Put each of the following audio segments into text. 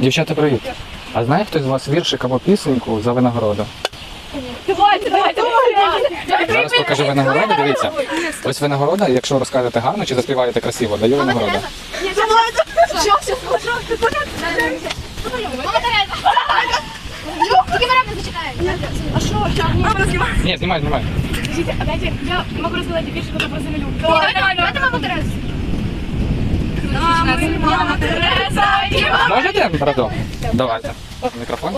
Дівчата, привіт. А знає хтось з вас віршик або пісеньку за винагороду? Давайте, давайте, давайте. Зараз покажу винагороду. Дивіться. Ось винагорода, якщо розкажете гарно чи заспіваєте красиво, даю винагороду. Тереза. А що? Ні, знімай, знімай. А дайте, я можу розказати більше про землю. Давай, давай. Мама Тереза, мама Можете разом? Давайте. Мікрофон.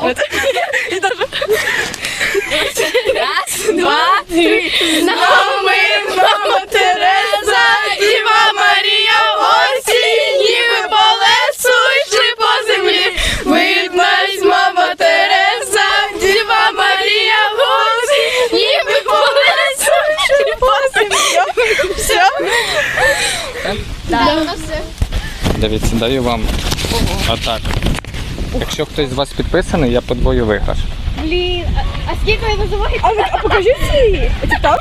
Раз, два, три. З нами мама Тереза, Діва Марія в осінні по лесу йшли по землі. Виднась мама Тереза, Діва Марія в осінні по лесу йшли по землі. Все? Так, все. Дивіться, даю вам отак. Якщо хтось з вас підписаний, я подвою виграш. Блін, а, а скільки ви називаєте? А, ви- а покажи свій.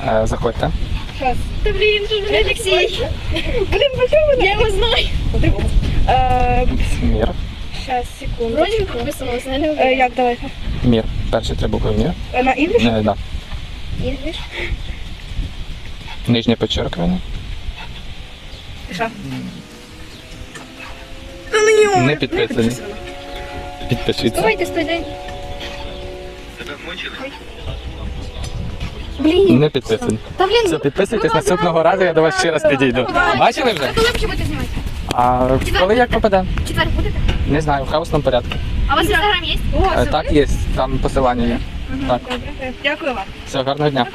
Е, Заходьте. Та блін, що ж Олексій? Блін, ви чого Я його знаю. Е, Мір. Щас, секунду. Вроді підписувалася, але не Е, як давайте? Мір. Перші три букви мір. Е, На інгліш? Не, да. Інглиш? Нижнє підчеркування. Не підписані. Підпишіться. Давайте стой день. Блін, Не підписані. та блін, Все, підписуйтесь наступного разу, я до вас ще раз підійду. Бачили вже? коли ви будете знімати? А коли як попаде? Четвер будете? Не знаю, в хаосному порядку. А у вас інстаграм є? Е, Так, є, там посилання є. Так, Дякую вам. все, гарного дня.